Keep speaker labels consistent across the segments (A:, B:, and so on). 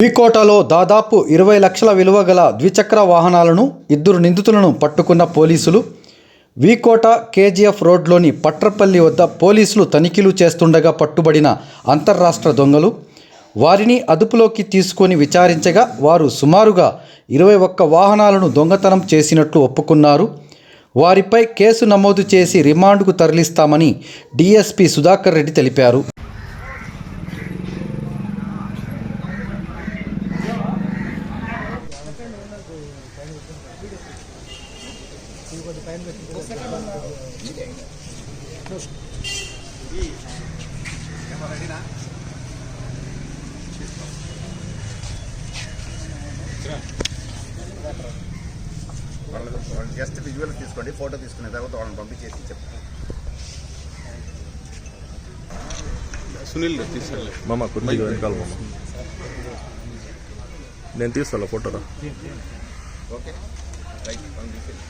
A: వికోటలో దాదాపు ఇరవై లక్షల విలువ గల ద్విచక్ర వాహనాలను ఇద్దరు నిందితులను పట్టుకున్న పోలీసులు వికోట కేజీఎఫ్ రోడ్లోని పట్రపల్లి వద్ద పోలీసులు తనిఖీలు చేస్తుండగా పట్టుబడిన అంతర్రాష్ట్ర దొంగలు. వారిని అదుపులోకి తీసుకొని విచారించగా వారు సుమారుగా ఇరవై ఒక్క వాహనాలను దొంగతనం చేసినట్లు ఒప్పుకున్నారు. వారిపై కేసు నమోదు చేసి రిమాండ్కు తరలిస్తామని డీఎస్పీ సుధాకర్ రెడ్డి తెలిపారు.
B: వాళ్ళకి వాళ్ళు జస్ట్ విజువల్ తీసుకోండి ఫోటో తీసుకునే తర్వాత వాళ్ళని పంపించేసి చెప్తాను.
C: సునీల్ తీసుకెళ్ళి.
D: మామ కొద్దిగా వెనకాల మామ. నేను తీస్తాను ఫోటోరా?
B: ఓకే. రైట్ పంపించేసి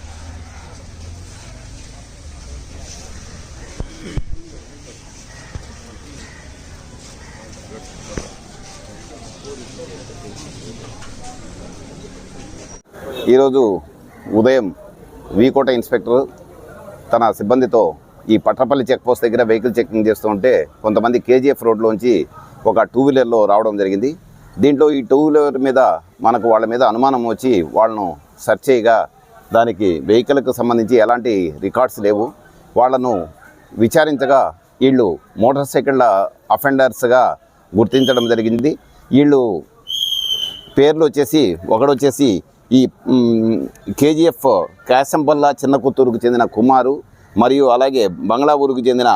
B: ఈరోజు ఉదయం వీకోట ఇన్స్పెక్టర్ తన సిబ్బందితో ఈ పట్రపల్లి చెక్ పోస్ట్ దగ్గర వెహికల్ చెకింగ్ చేస్తూ ఉంటే కొంతమంది కేజీఎఫ్ రోడ్లోంచి ఒక టూ వీలర్లో రావడం జరిగింది. దీంట్లో ఈ టూ వీలర్ మీద మనకు వాళ్ళ మీద అనుమానం వచ్చి వాళ్ళను సెర్చ్ చేయగా దానికి వెహికల్కు సంబంధించి ఎలాంటి రికార్డ్స్ లేవు. వాళ్ళను విచారించగా వీళ్ళు మోటార్ సైకిళ్ళ అఫెండర్స్గా గుర్తించడం జరిగింది. వీళ్ళు పేర్లు వచ్చేసి ఒకడు వచ్చేసి ఈ కేజీఎఫ్ కాశంపల్ల చిన్న కుత్తూరుకు చెందిన కుమారు మరియు అలాగే బంగ్లా ఊరుకు చెందిన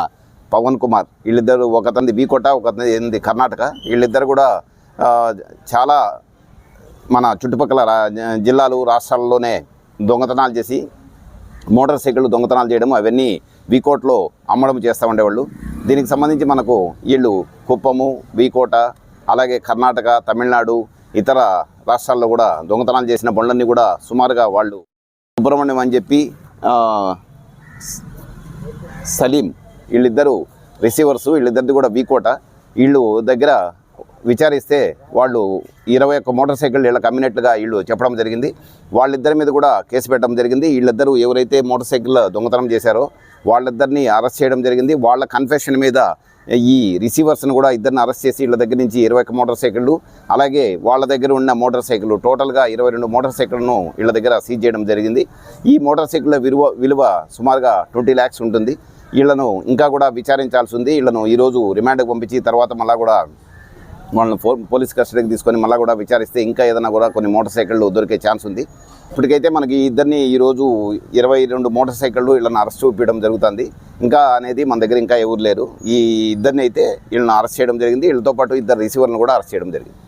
B: పవన్ కుమార్. వీళ్ళిద్దరు ఒకతంది బీకోట ఒకతంది కర్ణాటక. వీళ్ళిద్దరు కూడా చాలా మన చుట్టుపక్కల జిల్లాలు రాష్ట్రాల్లోనే దొంగతనాలు చేసి మోటార్ సైకిళ్ళు దొంగతనాలు చేయడం అవన్నీ వీకోట్లో అమ్మడం చేస్తూ ఉండేవాళ్ళు. దీనికి సంబంధించి మనకు వీళ్ళు కుప్పము వీకోట అలాగే కర్ణాటక తమిళనాడు ఇతర రాష్ట్రాల్లో కూడా దొంగతనాలు చేసిన బండ్లన్నీ కూడా సుమారుగా వాళ్ళు సుబ్రహ్మణ్యం అని చెప్పి సలీం వీళ్ళిద్దరూ రిసీవర్స్ వీళ్ళిద్దరిది కూడా వీకోట వీళ్ళు దగ్గర విచారిస్తే వాళ్ళు ఇరవై ఒక్క మోటార్ సైకిల్ వీళ్ళకి అమ్మినట్లుగా వీళ్ళు చెప్పడం జరిగింది. వాళ్ళిద్దరి మీద కూడా కేసు పెట్టడం జరిగింది. వీళ్ళిద్దరూ ఎవరైతే మోటార్ సైకిల్ దొంగతనం చేశారో వాళ్ళిద్దరిని అరెస్ట్ చేయడం జరిగింది. వాళ్ళ కన్ఫెషన్ మీద ఈ రిసీవర్స్ని కూడా ఇద్దరిని అరెస్ట్ చేసి వీళ్ళ దగ్గర నుంచి ఇరవై ఒక్క మోటార్ సైకిళ్ళు అలాగే వాళ్ళ దగ్గర ఉన్న మోటార్ సైకిల్ టోటల్గా ఇరవై రెండు మోటార్ సైకిళ్ళను వీళ్ళ దగ్గర సీజ్ చేయడం జరిగింది. ఈ మోటార్ సైకిళ్ళ విలువ విలువ సుమారుగా ట్వంటీ ల్యాక్స్ ఉంటుంది. వీళ్ళను ఇంకా కూడా విచారించాల్సి ఉంది. వీళ్ళను ఈరోజు రిమాండ్కి పంపించి తర్వాత మళ్ళా కూడా వాళ్ళని ఫో పోలీస్ కస్టడీకి తీసుకొని మళ్ళీ కూడా విచారిస్తే ఇంకా ఏదైనా కూడా కొన్ని మోటార్ సైకిళ్ళు దొరికే ఛాన్స్ ఉంది. ఇప్పటికైతే మనకి ఈ ఇద్దరిని ఈరోజు ఇరవై రెండు మోటార్ సైకిళ్ళు వీళ్ళని అరెస్ట్ చూపించడం జరుగుతుంది. ఇంకా అనేది మన దగ్గర ఇంకా ఎవరు లేరు. ఈ ఇద్దరిని అయితే వీళ్ళని అరెస్ట్ చేయడం జరిగింది. వీళ్ళతో పాటు ఇద్దరు రిసీవర్లను కూడా అరెస్ట్ చేయడం జరిగింది.